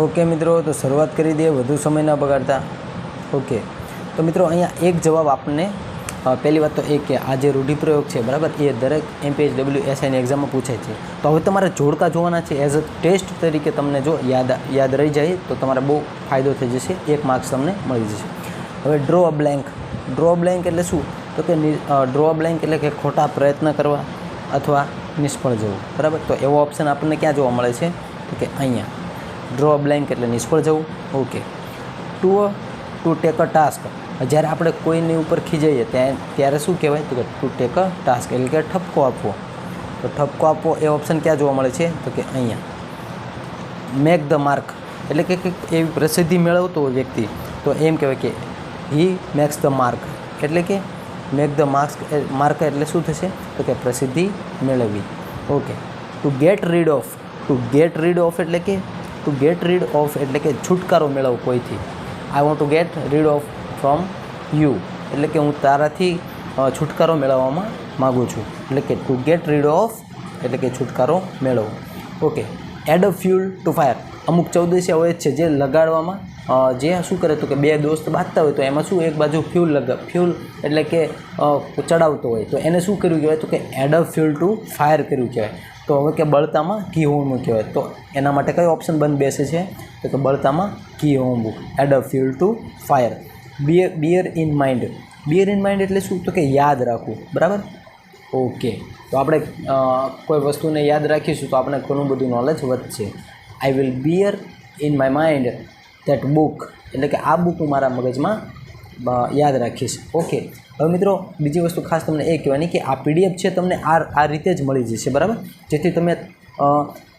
Okay મિત્રો, તો શરૂઆત કરી દઈએ વધુ સમય ન બગાડતા. ઓકે. તો મિત્રો, અહીંયા એક જવાબ આપણને પહેલી વાત તો એ કે આ જે રૂઢિપ્રયોગ છે, બરાબર, એ દરેક એમપીએચ ડબલ્યુ એસઆઈની એક્ઝામમાં પૂછાય છે. તો હવે તમારે જોડકા જોવાના છે. એઝ અ ટેસ્ટ તરીકે તમને જો યાદ યાદ રહી જાય, તો તમારે બહુ ફાયદો થઈ જશે. એક માર્ક્સ તમને મળી જશે. હવે draw a blank draw blank એટલે શું? તો કે ડ્રો બ્લેન્ક એટલે કે ખોટા પ્રયત્ન કરવા અથવા નિષ્ફળ જવું. બરાબર? તો એવો ઓપ્શન આપણને ક્યાં જોવા મળે છે? તો કે અહીંયા. ડ્રો અ બ્લેન્ક એટલે નિષ્ફળ જવું. Okay to to take a task જ્યારે આપણે કોઈની ઉપર ખીજાઈએ ત્યાં, ત્યારે શું કહેવાય? તો કે ટુ ટેક અ ટાસ્ક એટલે કે ઠપકો આપવો. તો ઠપકો આપવો એ ઓપ્શન ક્યાં જોવા મળે છે? તો કે અહીંયા. મેક ધ માર્ક એટલે કે કંઈક એવી પ્રસિદ્ધિ મેળવતો હોય વ્યક્તિ, તો એમ કહેવાય કે હી મેક્સ ધ માર્ક એટલે કે મેક ધ માર્ક્સ માર્ક એટલે શું થશે? તો કે પ્રસિદ્ધિ મેળવવી. Okay to get rid of to get rid of એટલે કે ટુ ગેટ રીડ ઓફ એટલે કે છુટકારો મેળવો કોઈથી. I want to get rid of from you એટલે કે હું તારાથી છુટકારો મેળવવામાં માગું છું. એટલે કે ટુ ગેટ રીડ ઓફ એટલે કે છુટકારો મેળવો. Okay add a fuel to fire અમુક ચૌદશી હોય છે જે લગાડવામાં જે શું કરે તો કે બે દોસ્ત બાંધતા હોય તો એમાં શું એક બાજુ ફ્યુલ લગા ફ્યુલ એટલે કે ચડાવતો હોય. તો એને શું કર્યું કહેવાય તો કે add a fuel to fire કર્યું કહેવાય. તો હવે કે બળતામાં ઘી હોમવું કહેવાય. તો એના માટે કયો ઓપ્શન બંધ બેસે છે? તો કે બળતામાં ઘી હોમવું. Add a fuel to fire bear bear in mind bear in mind એટલે શું? તો કે યાદ રાખવું. બરાબર? ઓકે. તો આપણે કોઈ વસ્તુને યાદ રાખીશું તો આપણે ઘણું બધું નોલેજ વધશે. I will bear in my mind that book એટલે કે આ બુક હું મારા મગજમાં યાદ રાખીશ. ઓકે. હવે મિત્રો, બીજી વસ્તુ ખાસ તમને એ કહેવાની કે આ પીડીએફ છે તમને આ આ રીતે જ મળી જશે, બરાબર? જેથી તમે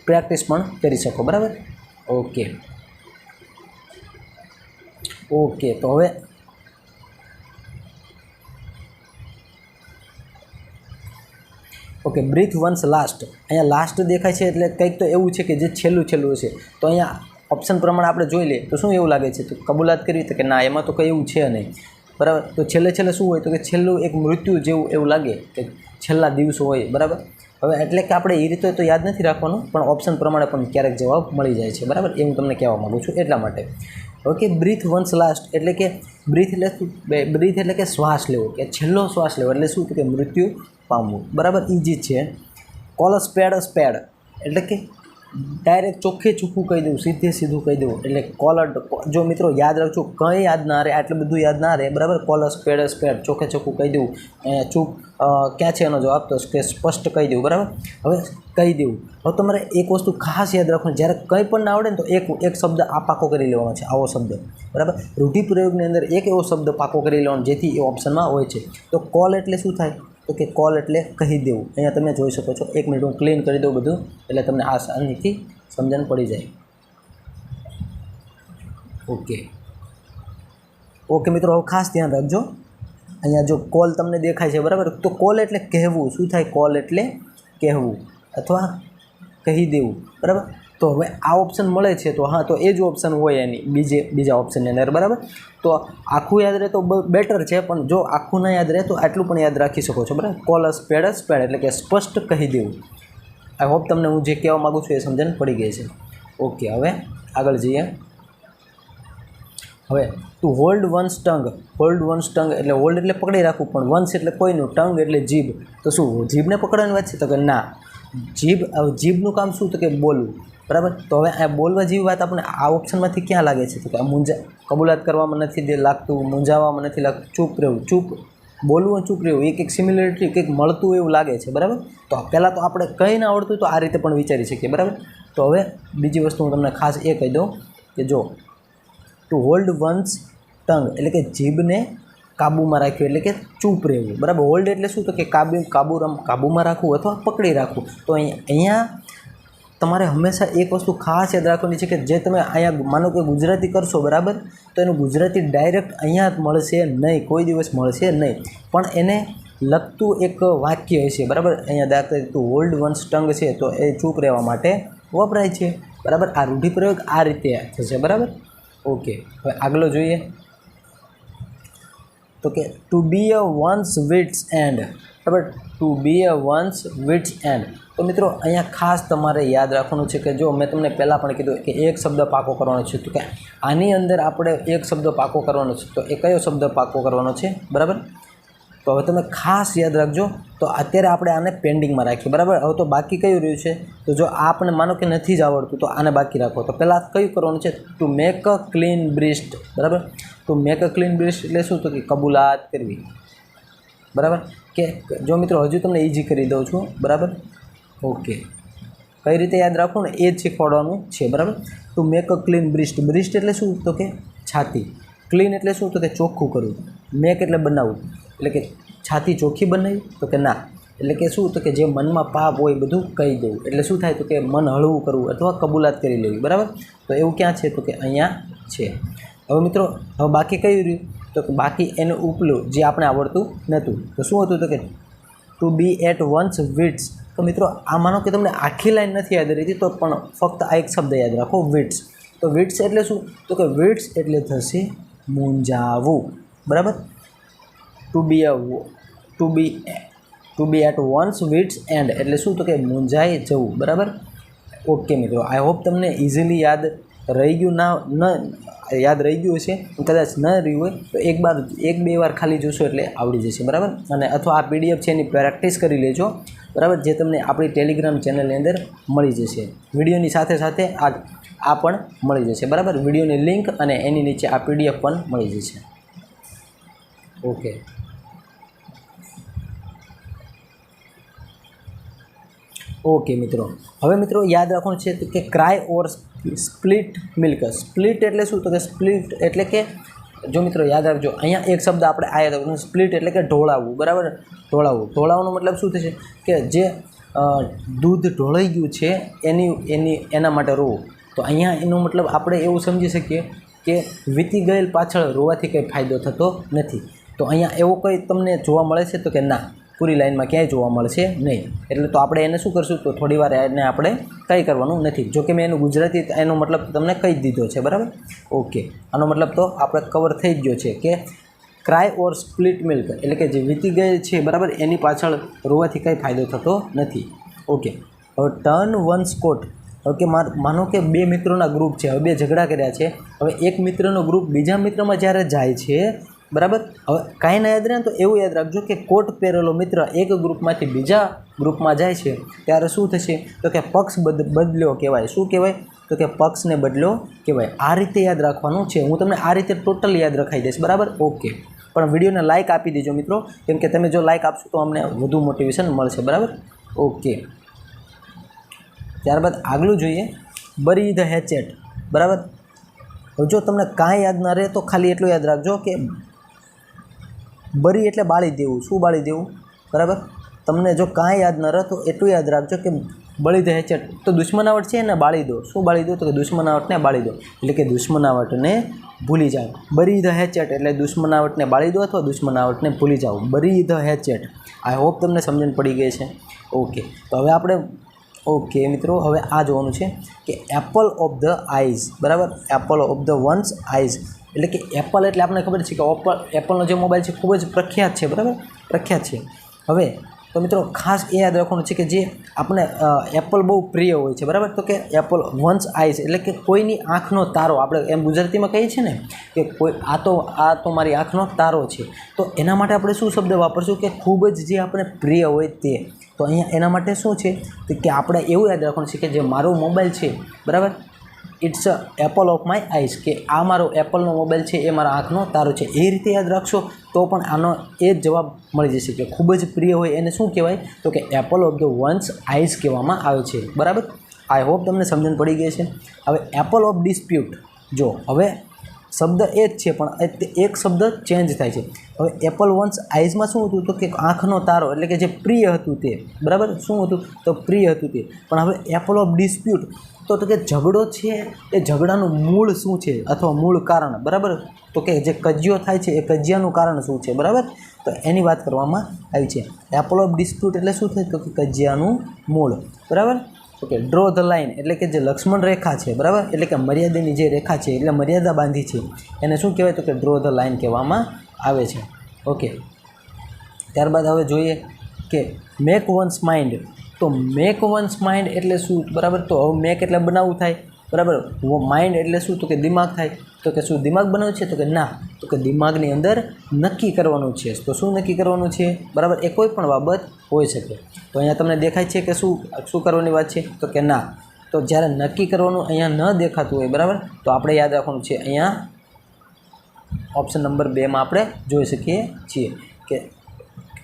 પ્રેક્ટિસ પણ કરી શકો, બરાબર? ઓકે. ઓકે, તો હવે ઓકે, બ્રીથ વન્સ લાસ્ટ. અહીંયા લાસ્ટ દેખાય છે એટલે કંઈક તો એવું છે કે જે છેલ્લું છેલ્લું છે તો અહીંયા ઓપ્શન પ્રમાણે આપણે જોઈ લઈએ, તો શું એવું લાગે છે? તો કબૂલાત કરવી તો કે ના, એમાં તો કંઈ એવું છે નહીં. બરાબર? તો છેલ્લે છેલ્લે શું હોય તો કે છેલ્લું એક મૃત્યુ જેવું એવું લાગે કે છેલ્લા દિવસો હોય, બરાબર? હવે એટલે કે આપણે એ રીતે તો યાદ નથી રાખવાનું, પણ ઓપ્શન પ્રમાણે પણ ક્યારેક જવાબ મળી જાય છે, બરાબર? એ હું તમને કહેવા માગું છું એટલા માટે. ઓકે બ્રીથ વન્સ લાસ્ટ એટલે કે બ્રીથ એટલે બ્રીથ એટલે કે શ્વાસ લેવો, કે છેલ્લો શ્વાસ લેવો, એટલે શું? કે મૃત્યુ પામવું, બરાબર? ઇઝી છે કોલ સ્પેડ સ્પેડ, એટલે કે ડાયરેક્ટ ચોખ્ખે ચોખ્ખું કહી દઉં સીધે સીધું કહી દઉં એટલે કોલર જો મિત્રો યાદ રાખજો, કંઈ યાદ ના રહે, આટલું બધું યાદ ના રહે, બરાબર? કોલર સ્પેડ સ્પેડ ચોખ્ખે ચોખ્ખું કહી દઉં ચૂપ ક્યાં છે એનો જવાબ? તો કે સ્પષ્ટ કહી દઉં બરાબર? હવે કહી દેવું. હવે તમારે એક વસ્તુ ખાસ યાદ રાખવાનું, જ્યારે કંઈ પણ ના આવડે ને તો એક એક શબ્દ આ પાકો કરી લેવાનો છે, આવો શબ્દ. બરાબર? રૂઢિપ્રયોગની અંદર એક એવો શબ્દ પાકો કરી લેવાનો, જેથી એ ઓપ્શનમાં હોય છે. તો કોલ એટલે શું થાય? તો કે કોલ એટલે કહી દેવું. અહીંયા તમે જોઈ શકો છો. એક મિનિટ, હું ક્લીન કરી દઉં બધું, એટલે તમને આસાનીથી સમજણ પડી જાય. ઓકે. ઓકે, મિત્રો, હવે ખાસ ધ્યાન રાખજો. અહીંયા જો કોલ તમને દેખાય છે, બરાબર? તો કોલ એટલે કહેવું. શું થાય? કોલ એટલે કહેવું. અથવા કહી દેવું. બરાબર? તો હવે આ ઓપ્શન મળે છે તો હા, તો એ જ ઓપ્શન હોય એની, બીજે, બીજા ઓપ્શનની અંદર, બરાબર? તો આખું યાદ રહે તો બેટર છે, પણ જો આખું ના યાદ રહે તો આટલું પણ યાદ રાખી શકો છો, બરાબર? કોલ સ્પેડ પેડ એટલે કે સ્પષ્ટ કહી દેવું. આઈ હોપ તમને હું જે કહેવા માગું છું એ સમજણ પડી ગઈ છે. ઓકે હવે આગળ જઈએ. હવે to hold one's tongue hold one's tongue એટલે હોલ્ડ એટલે પકડી રાખવું, પણ વન્સ એટલે કોઈનું ટંગ એટલે જીભ. તો શું, જીભને પકડવાની વાત છે? તો કે ના. જીભ જીભનું કામ શું? તો કે બોલવું. બરાબર? તો હવે આ બોલવા જેવી વાત આપણને આ ઓપ્શનમાંથી ક્યાં લાગે છે? તો કે આ મૂંઝા, કબૂલાત કરવામાં નથી દે લાગતું, મૂંઝાવામાં નથી લાગતું, ચૂપ રહેવું, ચૂપ. બોલવું ચૂપ રહેવું એક એક સિમિલરિટી કંઈક મળતું એવું લાગે છે, બરાબર? તો પહેલાં તો આપણે કંઈ ના આવડતું તો આ રીતે પણ વિચારી શકીએ, બરાબર? તો હવે બીજી વસ્તુ હું તમને ખાસ એ કહી દઉં કે જો ટુ હોલ્ડ વન્સ ટંગ એટલે કે જીભને કાબૂમાં રાખ્યું એટલે કે ચૂપ રહેવું, બરાબર? હોલ્ડ એટલે શું? તો કે કાબુ કાબુ રમ કાબૂમાં રાખવું અથવા પકડી રાખવું. તો અહીં અહીંયા તમારે હંમેશા એક વસ્તુ ખાસ યાદ રાખવાની છે કે જે તમે અહીંયા માનો કે ગુજરાતી કરશો, બરાબર? તો એનું ગુજરાતી ડાયરેક્ટ અહીંયા જ મળશે નહીં, કોઈ દિવસ મળશે નહીં. પણ એને લગતું એક વાક્ય હશે, બરાબર? અહીંયા દાખલા તરીકે હોલ્ડ વન્સ ટંગ છે, તો એ ચૂપ રહેવા માટે વપરાય છે. બરાબર? આ રૂઢિપ્રયોગ આ રીતે થશે, બરાબર? ઓકે, હવે આગલો જોઈએ. તો કે to be a one's wits end બરાબર? To be a one's wits end તો મિત્રો, અહીંયા ખાસ તમારે યાદ રાખવાનું છે કે જો મેં તમને પહેલાં પણ કીધું કે એક શબ્દ પાકો કરવાનો છે, તો કે આની અંદર આપણે એક શબ્દ પાકો કરવાનો છે, તો એ કયો શબ્દ પાકો કરવાનો છે? બરાબર? તો હવે તમે ખાસ યાદ રાખજો, તો અત્યારે આપણે આને પેન્ડિંગમાં રાખીએ, બરાબર? હવે તો બાકી કયું રહ્યું છે? તો જો આપણે માનો કે નથી જ આવડતું, તો આને બાકી રાખો. તો પહેલાં કયું કરવાનું છે? To make a clean breast બરાબર? To make a clean breast એટલે શું? તો કે કબૂલાત કરવી. બરાબર? કે જો મિત્રો, હજુ તમને ઇઝી કરી દઉં છું, બરાબર? ઓકે. કઈ રીતે યાદ રાખવું ને? એ જ શીખવાડવાનું છે, બરાબર? To make a clean breast breast એટલે શું? તો કે છાતી. ક્લીન એટલે શું? તો કે ચોખ્ખું કરવું. મેક એટલે બનાવવું. એટલે કે છાતી ચોખ્ખી બનાવી, તો કે ના. એટલે કે શું? તો કે જે મનમાં પાપ હોય બધું કહી દેવું. એટલે શું થાય? તો કે મન હળવું કરવું અથવા કબૂલાત કરી લેવી, બરાબર? તો એવું ક્યાં છે? તો કે અહીંયા છે. હવે મિત્રો, હવે બાકી કયું રહ્યું? તો કે બાકી એનું ઉપલું જે આપણે આવડતું નહોતું. તો શું હતું? તો કે to be at one's wits તો મિત્રો, આ માનો કે તમને આખી લાઈન નથી યાદ રહેતી, તો પણ ફક્ત આ એક શબ્દ યાદ રાખો વિટ્સ તો વિટ્સ એટલે શું? તો કે વિટ્સ એટલે થશે મૂંઝાવું. બરાબર? To be a to be to be at one's wits end એટલે શું? તો કે મૂંઝાઈ જવું. બરાબર? ઓકે મિત્રો. આઈ હોપ તમને ઇઝીલી યાદ રહી ગયું ના, ન, યાદ રહી ગયું હશે, કદાચ ન રહ્યું હોય, તો એક બાર, એક બે વાર ખાલી જોશો એટલે આવડી જશે, બરાબર? અને અથવા આ પીડીએફ છે એની પ્રેક્ટિસ કરી લેજો, બરાબર? જે તમને આપણી ટેલિગ્રામ ચેનલની અંદર મળી જશે. વિડીયોની સાથે સાથે આ આ પણ મળી જશે, બરાબર? વિડીયોની લિંક અને એની નીચે આ પીડીએફ પણ મળી જશે. ઓકે. ઓકે મિત્રો. હવે મિત્રો યાદ રાખવાનું છે કે cry or split milk split એટલે શું? તો કે સ્પ્લિટ એટલે કે જો મિત્રો યાદ રાખજો, અહીંયા એક શબ્દ આપણે આવ્યા હતા સ્પ્લિટ એટલે કે ઢોળાવવું, બરાબર? ઢોળાવવું. ઢોળાવવાનો મતલબ શું થશે? કે જે દૂધ ઢોળાઈ ગયું છે એની એની, એના માટે રોવું. તો અહીંયા એનો મતલબ આપણે એવું સમજી શકીએ કે વીતી ગયેલ પાછળ રોવાથી કંઈ ફાયદો થતો નથી. તો અહીંયા એવો કંઈ તમને જોવા મળે છે? તો કે ના. પૂરી લાઈનમાં ક્યાંય જોવા મળશે નહીં. એટલે તો આપણે એને શું કરશું તો થોડી વાર એને આપણે કંઈ કરવાનું નથી. જો કે મેં એનું ગુજરાતી, એનો મતલબ તમને કહી દીધો છે, બરાબર? ઓકે. આનો મતલબ તો આપણે કવર થઈ ગયો છે કે ક્રાય ઓર સ્પ્લિટ મિલ્ક એટલે કે જે વીતી ગયેલ છે, બરાબર? એની પાછળ રોવાથી કંઈ ફાયદો થતો નથી. ઓકે. હવે ટર્ન વન સ્કોટ હવે કે માનો કે બે મિત્રોના ગ્રુપ છે, હવે બે ઝઘડા કર્યા છે. હવે એક મિત્રનો ગ્રુપ બીજા મિત્રમાં જ્યારે જાય છે બરાબર? હવે કાંઈ ના યાદ રહે તો એવું યાદ રાખજો કે કોટ પહેરેલો મિત્ર એક ગ્રુપમાંથી બીજા ગ્રુપમાં જાય છે, ત્યારે શું થશે? તો કે પક્ષ બદ, બદલ્યો કહેવાય. શું કહેવાય? તો કે પક્ષને બદલ્યો કહેવાય. આ રીતે યાદ રાખવાનું છે. હું તમને આ રીતે ટોટલ યાદ રખાઈ દઈશ. બરાબર? ઓકે. પણ વિડીયોને લાઇક આપી દેજો મિત્રો. કેમ કે તમે જો લાઇક આપશો તો અમને વધુ મોટિવેશન મળશે. બરાબર? ઓકે. ત્યારબાદ આગલું જોઈએ. બરી ધ હેચેટ. બરાબર? હવે જો તમને કાંઈ યાદ ના રહે તો ખાલી એટલું યાદ રાખજો કે બરી એટલે બાળી દેવું. શું બાળી દેવું? બરાબર? તમને જો કાંઈ યાદ ન રહે તો એટલું યાદ રાખજો કે બળી દે હેચેટ તો દુશ્મનાવટ છે એને બાળી દો. શું બાળી દો? તો કે દુશ્મનાવટને બાળી દો. એટલે કે દુશ્મનાવટને ભૂલી જાઓ. બરી ધ હેચેટ એટલે દુશ્મનાવટને બાળી દો અથવા દુશ્મનાવટને ભૂલી જાઓ. બરી ધ હેચેટ આઈ હોપ તમને સમજણ પડી ગઈ છે. ઓકે. તો હવે આપણે, ઓકે મિત્રો, હવે આ જોવાનું છે કે એપલ ઓફ ધ આઈઝ બરાબર? Apple of the one's eyes એટલે કે એપલ એટલે આપણને ખબર છે કે એપલ એપલનો જે મોબાઈલ છે ખૂબ જ પ્રખ્યાત છે, બરાબર? પ્રખ્યાત છે. હવે, તો મિત્રો, ખાસ એ યાદ રાખવાનું છે કે જે આપણે એપલ બહુ પ્રિય હોય છે, બરાબર? તો કે એપલ વન્સ આઈઝ એટલે કે કોઈની આંખનો તારો, આપણે એમ ગુજરાતીમાં કહીએ છીએ ને, કે કોઈ આ તો આ તો મારી આંખનો તારો છે. તો એના માટે આપણે શું શબ્દ વાપરશું કે ખૂબ જ જે આપણે પ્રિય હોય તે? તો અહીંયા એના માટે શું છે? કે આપણે એવું યાદ રાખવાનું છે કે જે મારો મોબાઈલ છે, બરાબર? It's apple of my eyes કે આ મારો એપલનો મોબાઈલ છે, એ મારા આંખનો તારો છે. એ રીતે યાદ રાખશો તો પણ આનો એ જ જવાબ મળી જશે કે ખૂબ જ પ્રિય હોય એને શું કહેવાય? તો કે apple of the one's eyes કહેવામાં આવે છે. બરાબર? આઈ હોપ તમને સમજણ પડી ગઈ છે હવે એપલ ઓફ ડિસ્પ્યુટ જો, હવે શબ્દ એ જ છે, પણ એક શબ્દ ચેન્જ થાય છે. હવે એપલ વન્સ આઈઝમાં શું હતું તો કે આંખનો તારો, એટલે કે જે પ્રિય હતું તે, બરાબર? શું હતું? તો પ્રિય હતું તે. પણ હવે એપલ ઓફ ડિસ્પ્યુટ તો કે ઝઘડો છે, એ ઝઘડાનું મૂળ શું છે? અથવા મૂળ કારણ, બરાબર? તો કે જે કજિયો થાય છે, એ કજિયાનું કારણ શું છે, બરાબર? તો એની વાત કરવામાં આવી છે. એપલ ઓફ ડિસ્પ્યુટ એટલે શું થાય? તો કે કજિયાનું મૂળ, બરાબર? ઓકે ડ્રો ધ લાઇન એટલે કે જે લક્ષ્મણ રેખા છે, બરાબર? એટલે કે મર્યાદાની જે રેખા છે, એટલે મર્યાદા બાંધી છે. એને શું કહેવાય તો કે ડ્રો ધ લાઇન કહેવામાં આવે છે. ઓકે ત્યારબાદ હવે જોઈએ કે મેક વન્સ માઇન્ડ તો મેક વન્સ માઇન્ડ એટલે શું? બરાબર? તો હવે મેક એટલે બનાવવું થાય. બરાબર? માઇન્ડ એટલે શું? તો કે દિમાગ થાય. તો કે શું? દિમાગ બનાવવું છે? તો કે ના. તો કે દિમાગની અંદર નક્કી કરવાનું છે. તો શું નક્કી કરવાનું છે? બરાબર? એ કોઈ પણ બાબત હોઈ શકે. તો અહીંયા તમને દેખાય છે કે શું શું કરવાની વાત છે? તો કે ના. તો જ્યારે નક્કી કરવાનું અહીંયા ન દેખાતું હોય, બરાબર? તો આપણે યાદ રાખવાનું છે અહીંયા ઓપ્શન નંબર બેમાં આપણે જોઈ શકીએ છીએ કે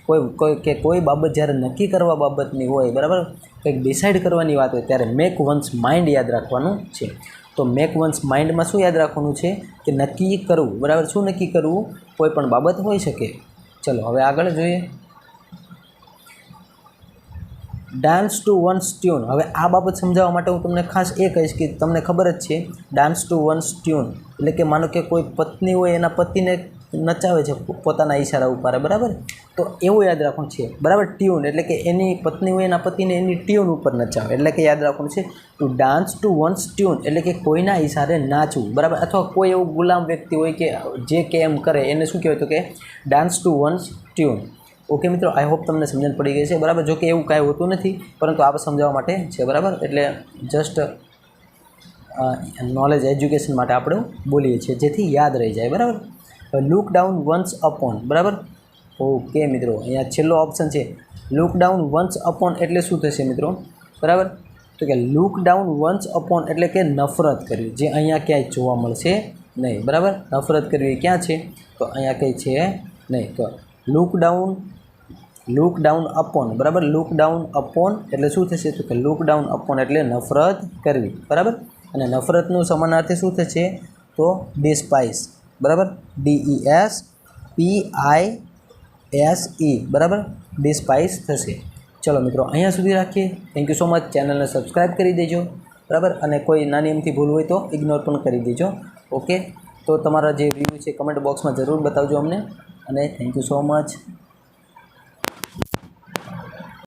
કોઈ કોઈ, કે કોઈ બાબત જ્યારે નક્કી કરવા બાબતની હોય, બરાબર? કંઈક ડિસાઇડ કરવાની વાત હોય, ત્યારે મેક વન્સ માઇન્ડ યાદ રાખવાનું છે. તો મેક વન્સ માઇન્ડમાં શું યાદ રાખવાનું છે? કે નક્કી કરવું, બરાબર? શું નક્કી કરવું? કોઈ પણ બાબત હોઈ શકે. ચલો, હવે આગળ જોઈએ. ડાન્સ ટુ વન્સ ટ્યુન હવે આ બાબત સમજાવવા માટે હું તમને ખાસ એ કહીશ કે તમને ખબર જ છે ડાન્સ ટુ વન્સ ટ્યુન એટલે કે માનો કે કોઈ પત્ની હોય, એના પતિને નચાવે છે પોતાના ઈશારા ઉપર, બરાબર? તો એવું યાદ રાખવાનું છે. બરાબર? ટ્યુન એટલે કે એની પત્ની હોય, એના પતિને એની ટ્યુન ઉપર નચાવે. એટલે કે યાદ રાખવાનું છે to dance to one's tune એટલે કે કોઈના ઈશારે નાચવું. બરાબર? અથવા કોઈ એવું ગુલામ વ્યક્તિ હોય કે જે કે એમ કરે, એને શું કહેવાય તો કે dance to one's tune okay મિત્રો આઈ હોપ તમને સમજણ પડી ગઈ છે. બરાબર, જો કે એવું કાંઈ હોતું નથી, પરંતુ આ સમજાવવા માટે છે, બરાબર? એટલે જસ્ટ નોલેજ એજ્યુકેશન માટે આપણે બોલીએ છીએ, જેથી યાદ રહી જાય, બરાબર? લુક ડાઉન વન્સ અપોન બરાબર? ઓકે મિત્રો, અહીંયા છેલ્લો ઓપ્શન છે. લુક ડાઉન વન્સ અપોન એટલે શું થશે મિત્રો? બરાબર? તો કે લુક ડાઉન વન્સ અપોન એટલે કે નફરત કરવી, જે અહીંયા ક્યાંય જોવા મળશે નહીં, બરાબર? નફરત કરવી ક્યાં છે? તો અહીંયા કંઈ છે નહીં, તો look down look down upon બરાબર? લુક ડાઉન અપોન એટલે શું થશે તો કે લુક ડાઉન અપોન એટલે નફરત કરવી, બરાબર? અને નફરતનું સમાનાર્થી શું થશે તો ડિસ્પાઇસ બરાબર? D E S P I S E બરાબર? ડિસ્પાઇસ થશે. ચલો મિત્રો, અહીંયા સુધી રાખીએ. થેન્ક યુ સો મચ ચેનલને સબસ્ક્રાઈબ કરી દેજો, બરાબર? અને કોઈ નાની એમથી ભૂલ હોય તો ઇગ્નોર પણ કરી દેજો ઓકે તો તમારા જે વ્યૂ છે કમેન્ટ બોક્સમાં જરૂર બતાવજો અમને. અને થેન્ક યુ સો મચ